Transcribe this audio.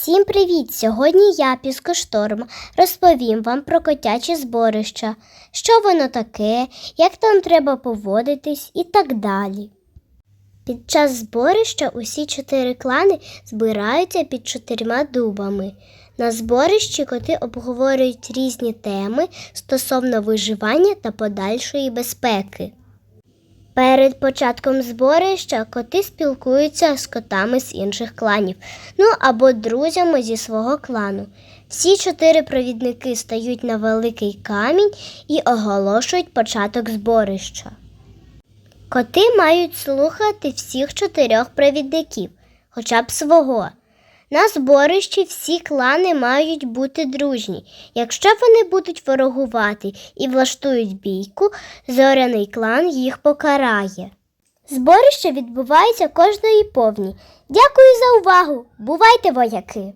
Всім привіт! Сьогодні я, Піскошторм, розповім вам про котяче зборище, що воно таке, як там треба поводитись і так далі. Під час зборища усі чотири клани збираються під чотирма дубами. На зборищі коти обговорюють різні теми стосовно виживання та подальшої безпеки. Перед початком зборища коти спілкуються з котами з інших кланів, ну або друзями зі свого клану. Всі чотири провідники стають на великий камінь і оголошують початок зборища. Коти мають слухати всіх чотирьох провідників, хоча б свого. На зборищі всі клани мають бути дружні. Якщо вони будуть ворогувати і влаштують бійку, зоряний клан їх покарає. Зборище відбувається кожної повні. Дякую за увагу! Бувайте, вояки!